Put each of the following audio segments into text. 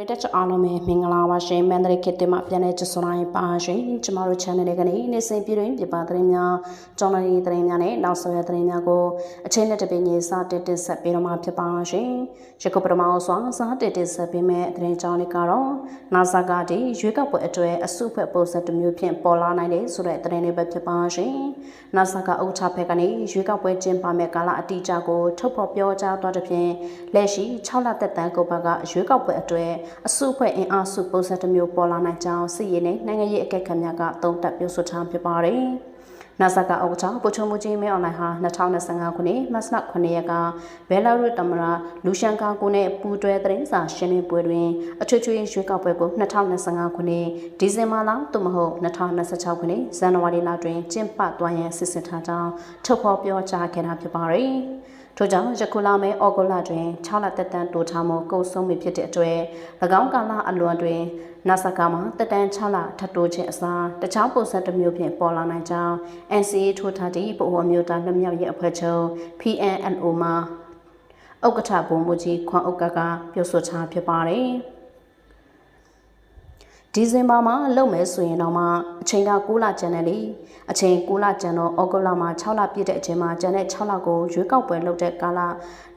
ရတဲ့ချအားလုံးပဲမင်္ဂလာပါရှင်မန္တလေးခေတ်တမပြန်တဲ့ချစတိုင်းပါရှင်ကျမတို့ channel လေးကနေနေ့စဉ်ပြည်တွင်ပြပသတင်းများကျောင်းလေးသတင်းများနဲ့နောက်ဆက်ရသတင်းများကိုအချိန်နဲ့တပင်းကြီးစတင်တင်ဆက်ပေးတော့မှာဖြစ်ပါရှင်ယခုပထမဆုံးစွာစတင်တင်ဆက်ပေးမယ့်သတင်းကြောင်းလေးကတော့နာဆာကတီရွေးကောက်ပွဲအတွဲအစုဖွဲ့ပုံစံတစ်မျိုးဖြင့်ပေါ်လာနိုင်တယ်ဆိုတဲ့သတင်းလေးပဲဖြစ်ပါရှင်နာဆာကအုပ်ချဖက်ကနေရွေးကောက်ပွဲကျင်းပမယ့်ကာလအတိအကျကိုထုတ်ဖော်ပြောကြားသွားတဲ့ဖြင့်လက်ရှိ6လသက်တမ်းကိုပါကရွေးကောက်ပွဲအတွဲအစုအဖွဲ့အင်အားစုပုံစံတစ်မျိုးပေါ်လာနိုင်ကြောင်းစစ်ရေးနဲ့နိုင်ငံရေးအကဲခတ်များကသုံးသပ်ပြောဆိုထားဖြစ်ပါတယ်။နာဆာကဥက္ကဋ္ဌပိုချုံမူကြီးမဲအွန်လိုင်းဟာ2025ခုနှစ်မတ်လ9ရက်ကဘဲလာရုတမရာလူရှန်ကာကိုနဲ့ပူတွဲသတင်းစာရှင်းလင်းပွဲတွင်အထွေထွေရွေးကောက်ပွဲကို2025ခုနှစ်ဒီဇင်ဘာလသို့မဟုတ်2026ခုနှစ်ဇန်နဝါရီလတွင်ကျင်းပသွားရန်စစ်စစ်ထားကြောင်းထုတ်ဖော်ပြောကြားခဲ့တာဖြစ်ပါတယ်။ ထို့ကြောင့်ယခုလာမယ့်ဩဂုတ်လတွင်6လတက်တန်းတိုးထားမှုကုဆုံးပြီဖြစ်တဲ့အတွက်၎င်းကာလအလွန်တွင်နာဆာကာမှာတက်တန်း6လထပ်တိုးခြင်းအစားတခြားပုံစံတစ်မျိုးဖြင့်ပေါ်လာနိုင်ကြောင်း NCA ထိုးထားသည့်ဗဟိုအမျိုးသားလွတ်မြောက်ရေးအဖွဲ့ချုပ် PNLO မှာဥက္ကဋ္ဌဘုံမူကြီးခွန်ဥက္ကကပြောဆိုထားဖြစ်ပါတယ်။ ဒီဇင်ဘာမှာလုပ်မယ်ဆိုရင်တော့မှအချိန်က6လကျန်တယ်လေအချိန်6လကျန်တော့ဩဂုတ်လမှာ6လပြည့်တဲ့အချိန်မှာကျန်တဲ့6လကိုရွေးကောက်ပွဲလုပ်တဲ့ကာလ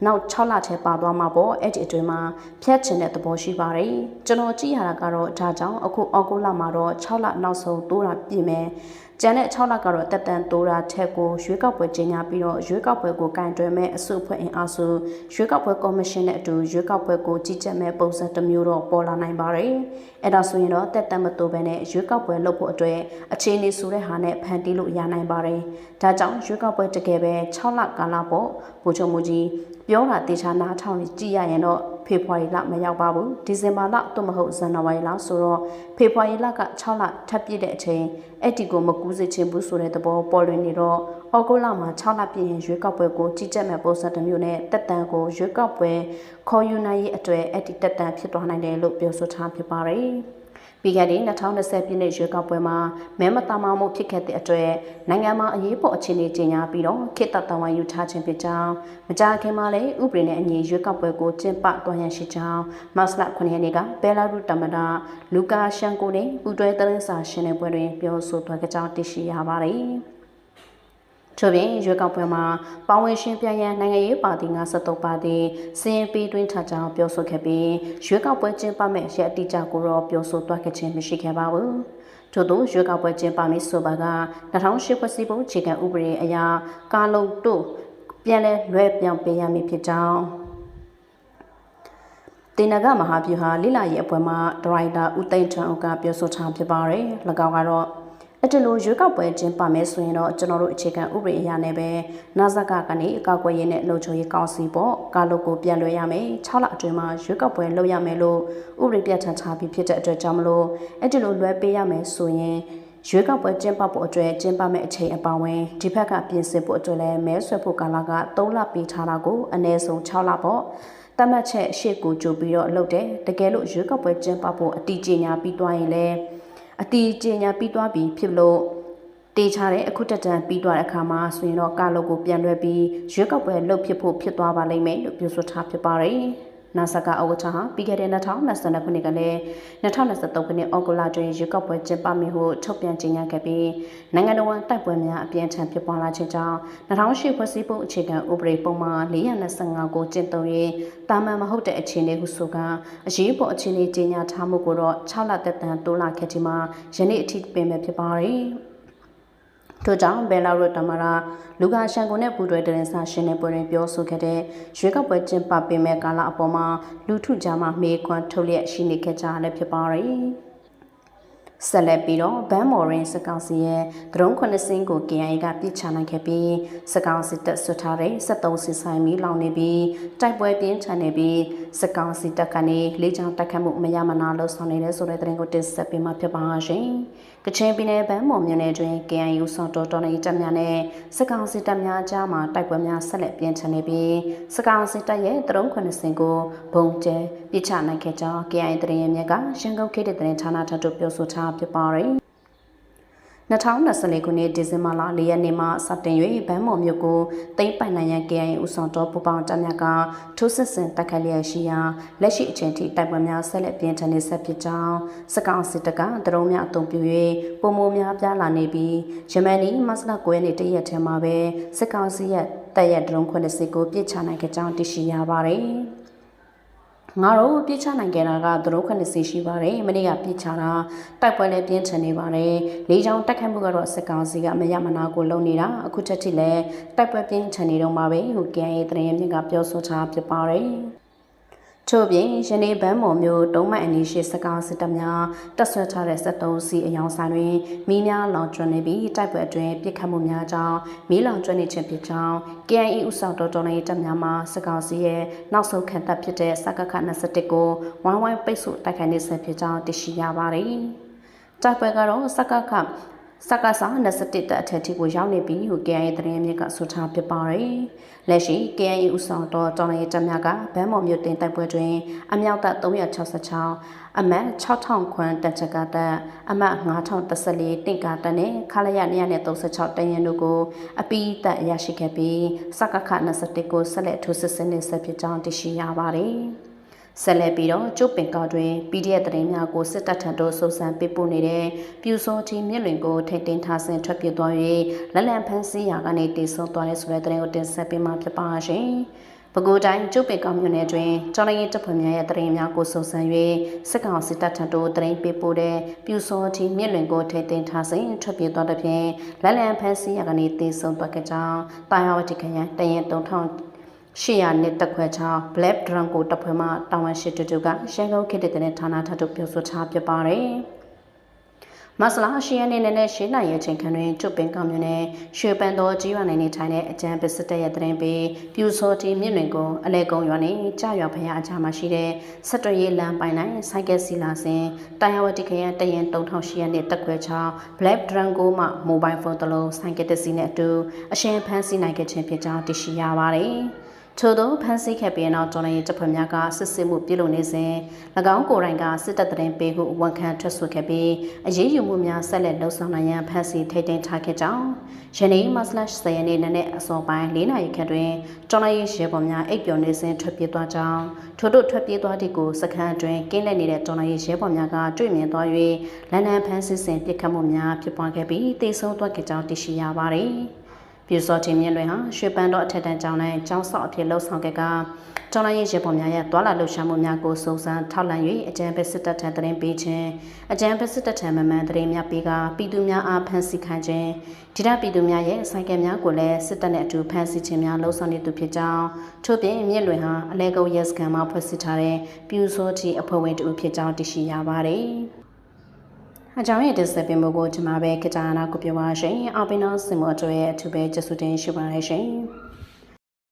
နောက်6လထဲပါသွားမှာပေါ့အဲ့ဒီအတွင်းမှာဖြတ်ချင်တဲ့သဘောရှိပါတယ်ကျွန်တော်ကြည့်ရတာကတော့ဒါကြောင့်အခုဩဂုတ်လမှာတော့6လနောက်ဆုံးတိုးတာပြည့်မယ်ကျန်တဲ့6လကတော့တက်တန်တိုးတာထက်ကိုရွေးကောက်ပွဲကျင်းပပြီးတော့ရွေးကောက်ပွဲကိုကင်တွယ်မဲ့အစုအဖွဲ့အင်အားစုရွေးကောက်ပွဲကော်မရှင်နဲ့အတူရွေးကောက်ပွဲကိုကြီးကြပ်မဲ့ပုံစံတစ်မျိုးတော့ပေါ်လာနိုင်ပါတယ်။အဲ့ဒါဆိုရင်တော့တက်တန်မတိုးဘဲနဲ့ရွေးကောက်ပွဲလုပ်ဖို့အတွက်အခြေအနေဆိုတဲ့ဟာနဲ့ဖန်တီးလို့ရနိုင်ပါတယ်။ဒါကြောင့်ရွေးကောက်ပွဲတကယ်ပဲ6လကာလပေါ့ဗိုလ်ချုပ်မူကြီးပြောတာတေချာနားထောင်ကြည့်ရရင်တော့ ဖေဖော်ဝါရီလမရောက်ပါဘူးဒီဇင်ဘာလသို့မဟုတ်ဇန်နဝါရီလဆိုတော့ဖေဖော်ဝါရီလက6လထပ်ပြည့်တဲ့အချိန်အဲ့ဒီကိုမကူးစေချင်ဘူးဆိုတဲ့သဘောပေါ်လွင်နေတော့ဩဂုတ်လမှာ6လပြည့်ရင်ရွေးကောက်ပွဲကိုကြီးကြပ်မဲ့ပုံစံတစ်မျိုးနဲ့တက်တန်ကိုရွေးကောက်ပွဲခေါ်ယူနိုင်ရေးအတွက်အဲ့ဒီတက်တန်ဖြစ်သွားနိုင်တယ်လို့ပြောဆိုထားဖြစ်ပါတယ် ပြီးခဲ့တဲ့2020ပြည့်နှစ်ရွေးကောက်ပွဲမှာမဲမတမာမှုဖြစ်ခဲ့တဲ့အတွက်နိုင်ငံမှာအရေးပေါ်အခြေအနေကြီးညာပြီးတော့ခေတ္တတဝန်ယူထားခြင်းဖြစ်ကြောင်းမကြာခင်မှာလည်းဥပဒေနဲ့အညီရွေးကောက်ပွဲကိုကျင်းပသွားရန်ရှိကြောင်းမတ်လ9ရက်နေ့ကဘဲလာရုတမဒါလူကာရှန်ကိုနဲ့ပူတွဲသတင်းစာရှင်းလင်းပွဲတွင်ပြောဆိုသွားကြကြောင်းသိရှိရပါတယ်။ ထို့ပြင်ရွေးကောက်ပွဲမှာပါဝင်ရှင်ပြရန်နိုင်ငံရေးပါတီ53ပါတီစီရင်ပီတွင်းထကြောင်းပြောဆိုခဲ့ပြီးရွေးကောက်ပွဲကျင်းပမဲ့ရက်အတိအကျကိုတော့ပြောဆိုသွားခဲ့ခြင်းမရှိခဲ့ပါဘူး။ထို့သောရွေးကောက်ပွဲကျင်းပမည်ဆိုပါက2008ဖွဲ့စည်းပုံအခြေခံဥပဒေအရကာလုံတို့ပြန်လဲလွဲပြောင်းပေးရမည်ဖြစ်ကြောင်းတင်နဂမဟာဗျူဟာလိလာရဲ့အဖွဲ့မှဒရိုက်တာဦးသိန်းထွန်းဦးကပြောဆိုထားဖြစ်ပါတယ်။၎င်းကတော့ အဲ့ဒီလိုရွေးကောက်ပွဲကျင်းပမယ်ဆိုရင်တော့ကျွန်တော်တို့အခြေခံဥပဒေအရနဲ့ပဲနာဇက်ကကနေအကောက်ွယ်ရေးနဲ့လုံခြုံရေးကောင်စီပေါ့ကာလုတ်ကိုပြန်လွှဲရမယ်6လအတွင်းမှာရွေးကောက်ပွဲလုပ်ရမယ်လို့ဥပဒေပြဋ္ဌာန်းထားပြီးဖြစ်တဲ့အတွက်ကြောင့်မလို့အဲ့ဒီလိုလွှဲပေးရမယ်ဆိုရင်ရွေးကောက်ပွဲကျင်းပဖို့အတွက်ကျင်းပမယ့်အချိန်အပါဝင်ဒီဘက်ကပြင်ဆင်ဖို့အတွက်လည်းမဲဆွဲဖို့ကာလက3လပေးထားတာကိုအနည်းဆုံး6လပေါ့တတ်မှတ်ချက်ရှေ့ကိုကြိုပြီးတော့လုပ်တယ်တကယ်လို့ရွေးကောက်ပွဲကျင်းပဖို့အတီးကျညာပြီးသွားရင်လည်း အတီးကျညာပြီးသွားပြီဖြစ်လို့တေချာတဲ့အခုတက်တန်ပြီးသွားတဲ့အခါမှာဆိုရင်တော့ကာလုတ်ကိုပြန်လွှဲပြီးရွေးကောက်ပွဲလုပ်ဖြစ်ဖို့ဖြစ်သွားပါလိမ့်မယ်လို့ပြောဆိုထားဖြစ်ပါတယ်။ နာဆာကအောက်ချာဟာပြီးခဲ့တဲ့2022ခုနှစ်ကလည်း2023ခုနှစ်အောက်တိုဘာတွင်ရွေးကောက်ပွဲကျင်းပမယ်ဟုထုတ်ပြန်ကြေညာခဲ့ပြီးနိုင်ငံတော်ဝန်တိုက်ပွဲများအပြင်းထန်ဖြစ်ပွားလာခြင်းကြောင့်2008ဖွဲ့စည်းပုံအခြေခံဥပဒေပုံမှန်425ကိုကျင့်သုံး၍တာမန်မဟုတ်တဲ့အခြေအနေဟုဆိုကအရေးပေါ်အခြေအနေကြေညာထားမှုကိုတော့6လသက်တမ်းတိုးလာခဲ့ခြင်းမှာယနေ့အထိပင်ပဲဖြစ်ပါတယ်။ ထို့ကြောင့်ဘယ်လာရုတမရာလူကာရှန်ကိုနဲ့ပူတွဲတရင်စာရှင်းတဲ့ပွဲတွင်ပြောဆိုခဲ့တဲ့ရွေးကောက်ပွဲကျင်းပပေးမဲ့ကာလအပေါ်မှာလူထုကြားမှာမေးခွန်းထုတ်လျက်ရှိနေခဲ့ကြလည်းဖြစ်ပါတယ်။ဆက်လက်ပြီးတော့ဘန်မော်ရင်စကောင်စီရဲ့ဒရုန်းခုနှစ်စင်းကို KIA ကပြစ်ချနိုင်ခဲ့ပြီးစကောင်စီတပ်ဆွထားတဲ့73စစ်ဆိုင်မီလောင်နေပြီးတိုက်ပွဲပြင်းထန်နေပြီးစကောင်စီတပ်ကနေလေကြောင်းတိုက်ခတ်မှုမရမနာလှုပ်ဆောင်နေတဲ့ဆိုတဲ့သတင်းကိုတင်ဆက်ပေးမှာဖြစ်ပါရှင်။ ကချင်ပြည်နယ်ဘန်မော်မြို့နယ်တွင် KIA စော်တော်တော်နေတပ်များနဲ့စကောင်စီတပ်များကြားမှာတိုက်ပွဲများဆက်လက်ပြင်းထန်နေပြီးစကောင်စီတပ်ရဲ့ဒရုန်းခုနှစ်စင်းကိုဘုံကျဲပြစ်ချနိုင်ခဲ့ကြောင်း KIA သတင်းရမြက်ကရန်ကုန်ခေတ်တဲ့သတင်းဌာနထပ်တို့ပြောဆိုထားဖြစ်ပါတယ်။ 2024ခုနှစ်ဒီဇင်ဘာလ4ရက်နေ့မှစတင်၍ဗန်းမော်မြို့ကိုသိမ်းပိုင်နိုင်ရန် KIA ဦးဆောင်တော်ပူပေါင်းတပ်များကထိုးစစ်ဆင်တိုက်ခိုက်လျက်ရှိရာလက်ရှိအချိန်ထိတိုက်ပွဲများဆက်လက်ပြင်းထန်နေဆက်ဖြစ်ကြောင်းစကောင်စစ်တပ်ကဒရုန်းများအုံပြု၍ပုံမိုများပြားလာနေပြီးယမန်နီမတ်လ9ရက်နေ့တရက်ထဲမှာပဲစကောင်စီရဲ့တပ်ရဲ့ဒရုန်း80ကိုပြစ်ချနိုင်ခဲ့ကြောင်းသိရှိရပါတယ်။ ငါတို့ပြစ်ချနိုင်ခဲ့တာကသူတို့ခဏစီရှိပါတယ်မနေ့ကပြစ်ချတာတိုက်ပွဲလည်းပြင်းထန်နေပါတယ်လေးချောင်းတိုက်ခတ်မှုကတော့စစ်ကောင်စီကမရမနာကိုလုံနေတာအခုချက်ထိလည်းတိုက်ပွဲပြင်းထန်နေတော့မှာပဲဟို KNA တရင်မြင့်ကပြောဆိုထားဖြစ်ပါတယ် ထို့ပြင်ယနေ့ဗန်းမော်မျိုးတုံးမိုင်အနီးရှိစကောင်စစ်တပ်များတက်ဆွဲထားတဲ့73စီအယောင်ဆိုင်တွင်မီးများလောင်ကျွမ်းနေပြီးတိုက်ပွဲအတွင်းပြစ်ခတ်မှုများကြောင့်မီးလောင်ကျွမ်းနေခြင်းဖြစ်ကြောင်း KNE ဥဆောင်တော်တော်ရေးတပ်များမှစကောင်စီရဲ့နောက်ဆုံးခံတပ်ဖြစ်တဲ့စကခ21ကိုဝိုင်းဝိုင်းပိတ်ဆို့တိုက်ခိုက်နေဆဲဖြစ်ကြောင်းသိရှိရပါတယ်။တိုက်ပွဲကတော့စကခ စကားစာ21တက်အထက်ထိကိုရောက်နေပြီဟု KNA သတင်းမြစ်ကဆိုထားဖြစ်ပါတယ်။လက်ရှိ KNA ဥဆောင်တော်တော်ရေးတပ်များကဗန်းမော်မြို့တင်တိုက်ပွဲတွင်အမြောက်တပ်366အမတ်6000ခွန်းတက်ချက်ကတက်အမတ်9014တင့်ကာတက်နဲ့ခလာရ236တန်ရင်တို့ကိုအပီးတက်ရရှိခဲ့ပြီးစကခ21ကိုဆက်လက်ထိုးစစ်ဆင်နေဆက်ဖြစ်ကြောင်းသိရှိရပါတယ်။ ဆက်လက်ပြီးတော့ကျုပ်ပင်ကောက်တွင် PDF သတင်းများကိုစစ်တပ်ထံသို့စုံစမ်းပေးပို့နေတဲ့ပြူစောချင်းမြင့်လွင်ကိုထိတ်တင်ထားစဉ်ထွက်ပြေးသွား၍လက်လံဖန်းစီရာကနေတည်ဆုံသွားတဲ့ဆိုတဲ့သတင်းကိုတင်ဆက်ပေးမှာဖြစ်ပါရှင်။ပဲခူးတိုင်းကျုပ်ပင်ကောက်မြို့နယ်တွင်ကျောင်းရည်တပ်ဖွဲ့များရဲ့သတင်းများကိုစုံစမ်း၍စစ်ကောင်စစ်တပ်ထံသို့သတင်းပေးပို့တဲ့ပြူစောချင်းမြင့်လွင်ကိုထိတ်တင်ထားစဉ်ထွက်ပြေးသွားတဲ့ဖြင့်လက်လံဖန်းစီရာကနေတည်ဆုံသွားခဲ့ကြောင်းတာယာဝတိခရိုင်တရင်3000 800နှစ်တက်ခွဲချောင်း Black Drum ကိုတပ်ဖွဲ့မှတာဝန်ရှိသူတို့ကရှန်ကုန်ခေတ်တဲ့ဌာနထပ်တို့ပြောဆိုထားပြပါတယ်။မဆလာရှီယန်နေနဲ့ရှင်းနိုင်ရဲ့ချိန်ခန့်တွင်ကျွတ်ပင်ကောင်မြို့နယ်ရွှေပန်တော်ကြီးရွာနယ်နေထိုင်တဲ့အကျန်းပစ္စတက်ရဲ့တရင်ပေးပြူစောတီမြင့်လွင်ကိုအလဲကုံရွာနေကြရွာဖရာအချာမှာရှိတဲ့ဆက်တွရေးလမ်းပိုင်းနိုင်ဆိုင်ကယ်စီလာစဉ်တိုင်ယဝတိခရန်တရင်3000ရက်နေ့တက်ခွဲချောင်း Black Drum ကိုမှမိုဘိုင်းဖုန်းတစ်လုံးဆိုင်ကယ်တစ်စီးနဲ့အတူအရှင်ဖမ်းဆီးနိုင်ခဲ့ခြင်းဖြစ်ကြောင်းသိရှိရပါတယ်။ ထို့သောဖမ်းဆီးခဲ့ပြီးနောက်တော်လိုင်းတပ်ဖွဲ့များကစစ်ဆေးမှုပြုလုပ်နေစဉ်၎င်းကိုယ်တိုင်ကစစ်တပ်တရင်ပေးဟုဝန်ခံထွက်ဆိုခဲ့ပြီးအရေးယူမှုများဆက်လက်လှုပ်ဆောင်နိုင်ရန်ဖမ်းဆီးထိတ်သိမ်းထားခဲ့ကြောင်းယနေ့မတ်လ10ရက်နေ့နဲ့အစောပိုင်း၄နာရီခန့်တွင်တော်လိုင်းရဲဘော်များအိပ်ပျော်နေစဉ်ထွက်ပြေးသွားကြောင်းထို့တို့ထွက်ပြေးသွားတဲ့ကိုစခန်းအတွင်းကင်းလက်နေတဲ့တော်လိုင်းရဲဘော်များကတွေ့မြင်သွား၍လန်ဒန်ဖမ်းဆီးစဉ်ပြစ်ခတ်မှုများဖြစ်ပွားခဲ့ပြီးတေဆုံးသွားခဲ့ကြောင်းသိရှိရပါတယ်။ ပြူစောတင်မြင့်လွင်ဟာရွှေပန်းတော်အထက်တန်းကျောင်း၌ကျောင်းဆောက်အဖြစ်လှုပ်ဆောင်ခဲ့ကကျောင်းရေးရေပေါ်များရဲ့သွာလာလှုပ်ရှားမှုများကိုစုံစမ်းထောက်လှမ်း၍အကြံပေးစစ်တပ်ထံသတင်းပေးခြင်းအကြံပေးစစ်တပ်ထံမမှန်သတင်းများပေးကပြည်သူများအားဖန်ဆီးခံခြင်းဒီတာပြည်သူများရဲ့ဆိုင်ကယ်များကိုလည်းစစ်တပ်နဲ့အတူဖန်ဆီးခြင်းများလှုပ်ဆောင်နေသူဖြစ်ကြောင်းထို့ပြင်မြင့်လွင်ဟာအလဲကုတ်ရဲစခန်းမှာဖွဲ့စည်းထားတဲ့ပြူစောတီအဖွဲ့ဝင်တူဖြစ်ကြောင်းသိရှိရပါတယ် အကြောင်းရတဲ့ဆက်ပင်မှုကိုကျွန်မပဲကတာနာကိုပြောပါရှင်အပိနောစင်မောတို့ရဲ့အထူးပဲကျေးဇူးတင်ရှိပါတယ်ရှင်